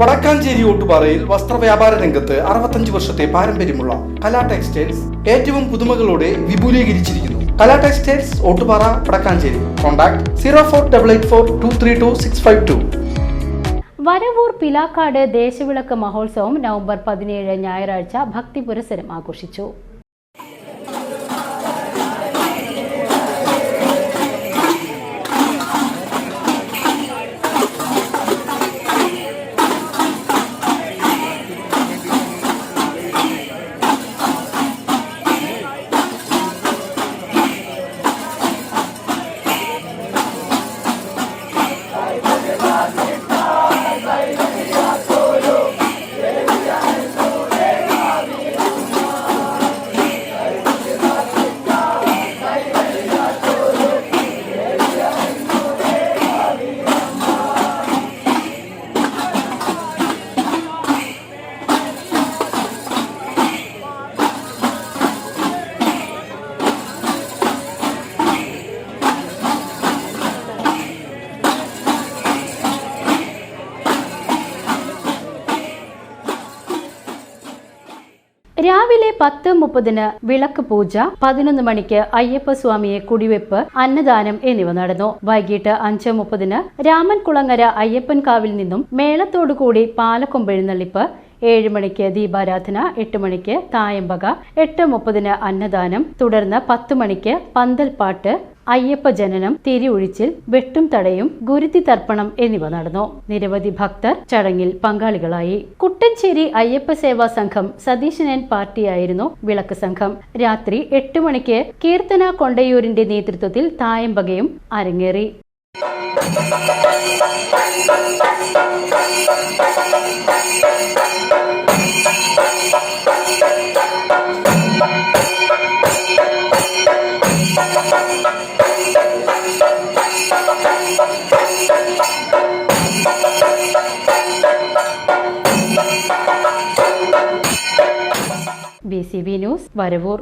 വടക്കാഞ്ചേരി ഓട്ടുപാറയിൽ വസ്ത്രവ്യാപാര രംഗത്ത് അറുപത്തഞ്ച് വർഷത്തെ പാരമ്പര്യമുള്ള കലാ ടെക്സ്റ്റൈൽസ് ഏറ്റവും പുതുമകളോടെ വിപുലീകരിച്ചിരിക്കുന്നു. Kala textiles Ottupara Vadakkancherry. Contact zero four double eight four two three two six five two. Varavoor Pilakkad ദേശവിളക്ക് മഹോത്സവം നവംബർ പതിനേഴ് ഞായറാഴ്ച ഭക്തി പുരസരം ആഘോഷിച്ചു. രാവിലെ പത്ത് മുപ്പതിന് വിളക്ക് പൂജ പതിനൊന്ന് മണിക്ക് അയ്യപ്പ സ്വാമിയെ കുടിവെപ്പ് അന്നദാനം എന്നിവ നടന്നു. വൈകിട്ട് അഞ്ച് മുപ്പതിന് രാമൻ കുളങ്ങര അയ്യപ്പൻ കാവിൽ നിന്നും മേളത്തോടുകൂടി പാലക്കൊമ്പെഴുന്നള്ളിപ്പ് ഏഴ് മണിക്ക് ദീപാരാധന എട്ട് മണിക്ക് തായമ്പക എട്ട് മുപ്പതിന് അന്നദാനം തുടർന്ന് പത്ത് മണിക്ക് പന്തൽപ്പാട്ട് അയ്യപ്പ ജനനം തിരിയൊഴിച്ചിൽ വെട്ടും തടയും ഗുരുതി തർപ്പണം എന്നിവ നടന്നു. നിരവധി ഭക്തർ ചടങ്ങിൽ പങ്കാളികളായി. കുട്ടഞ്ചേരി അയ്യപ്പ സേവാ സംഘം സതീശനൻ പാർട്ടിയായിരുന്നു വിളക്ക് സംഘം. രാത്രി എട്ട് മണിക്ക് കീർത്തന കൊണ്ടയൂരിന്റെ നേതൃത്വത്തിൽ തായമ്പകയും അരങ്ങേറി. B C B news Varavoor